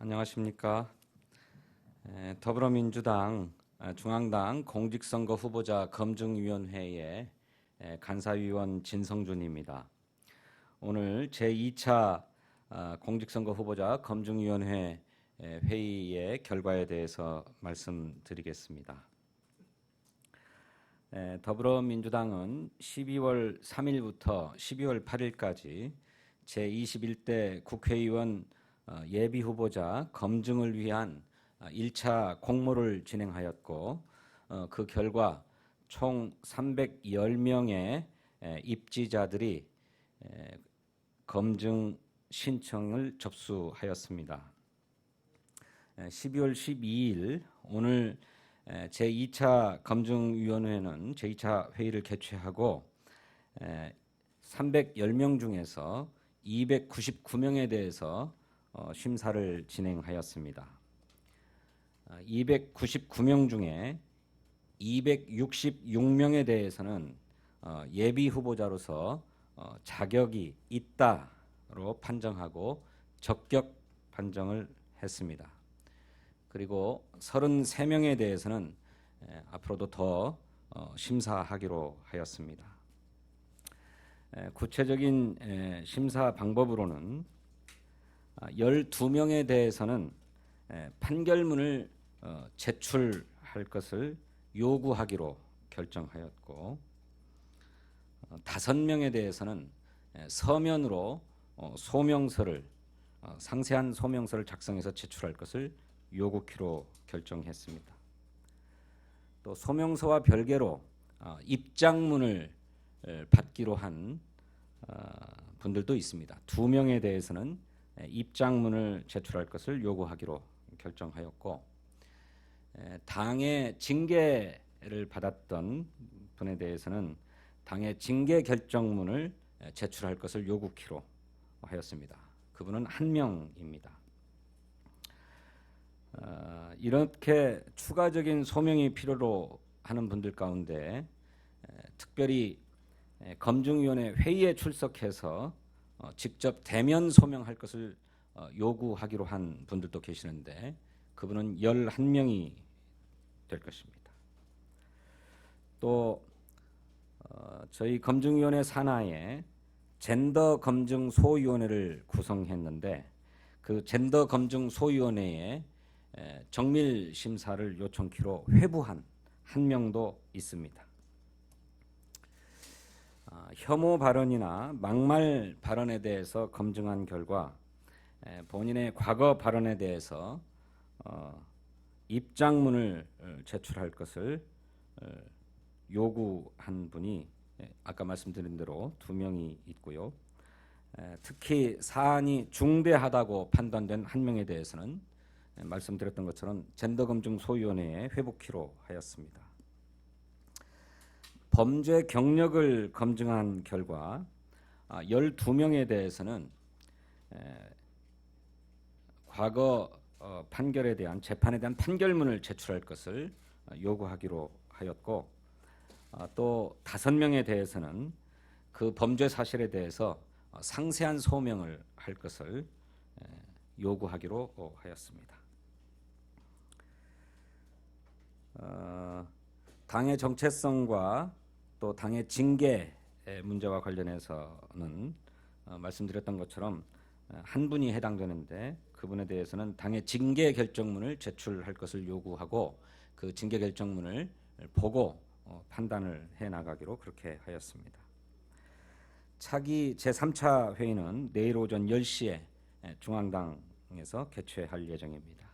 안녕하십니까. 에, 더불어민주당 아, 중앙당 공직선거 후보자 검증위원회의 에, 간사위원 진성준입니다. 오늘 제2차 아, 공직선거 후보자 검증위원회 에, 회의의 결과에 대해서 말씀드리겠습니다. 에, 더불어민주당은 12월 3일부터 12월 8일까지 제21대 국회의원 어, 예비 후보자 검증을 위한 1차 공모를 진행하였고 어, 그 결과 총 310명의 입지자들이 에, 검증 신청을 접수하였습니다. 에, 12월 12일 오늘 에, 제2차 검증위원회는 제2차 회의를 개최하고 에, 310명 중에서 299명에 대해서 어, 심사를 진행하였습니다. 299명 중에 266명에 대해서는 어, 예비 후보자로서 어, 자격이 있다로 판정하고 적격 판정을 했습니다. 그리고 33명에 대해서는 에, 앞으로도 더 어, 심사하기로 하였습니다. 에, 구체적인 에, 심사 방법으로는 12명에 대해서는 에, 판결문을 어, 제출할 것을 요구하기로 결정하였고 어, 다섯 명에 대해서는 에, 서면으로 어, 소명서를 어, 상세한 소명서를 작성해서 제출할 것을 요구키로 결정했습니다. 또 소명서와 별개로 어, 입장문을 에, 받기로 한 어, 분들도 있습니다. 두 명에 대해서는 에, 입장문을 제출할 것을 요구하기로 결정하였고 에, 당의 징계를 받았던 분에 대해서는 당의 징계 결정문을 에, 제출할 것을 요구키로 하였습니다. 그분은 한 명입니다. 어, 이렇게 추가적인 소명이 필요로 하는 분들 가운데 에, 특별히 에, 검증위원회 회의에 출석해서 어, 직접 대면 소명할 것을 어, 요구하기로 한 분들도 계시는데 그분은 11명이 될 것입니다. 또 어, 저희 검증위원회 산하에 젠더 검증 소위원회를 구성했는데 그 젠더 검증 소위원회에 에, 정밀 심사를 요청키로 회부한 한 명도 있습니다. 아, 혐오 발언이나 막말 발언에 대해서 검증한 결과 에, 본인의 과거 발언에 대해서 어, 입장문을 어, 제출할 것을 어, 요구한 분이 에, 아까 말씀드린 대로 두 명이 있고요. 에, 특히 사안이 중대하다고 판단된 한 명에 대해서는 에, 말씀드렸던 것처럼 젠더검증 소위원회에 회복키로 하였습니다. 범죄 경력을 검증한 결과 아, 12명에 대해서는 에, 과거 어, 판결에 대한 재판에 대한 판결문을 제출할 것을 어, 요구하기로 하였고 아, 또 다섯 명에 대해서는 그 범죄 사실에 대해서 어, 상세한 소명을 할 것을 에, 요구하기로 어, 하였습니다. 어, 당의 정체성과 또 당의 징계 문제와 관련해서는 어, 말씀드렸던 것처럼 어, 한 분이 해당되는데 그분에 대해서는 당의 징계 결정문을 제출할 것을 요구하고 그 징계 결정문을 보고 어, 판단을 해 나가기로 그렇게 하였습니다. 차기 제3차 회의는 내일 오전 10시에 중앙당에서 개최할 예정입니다.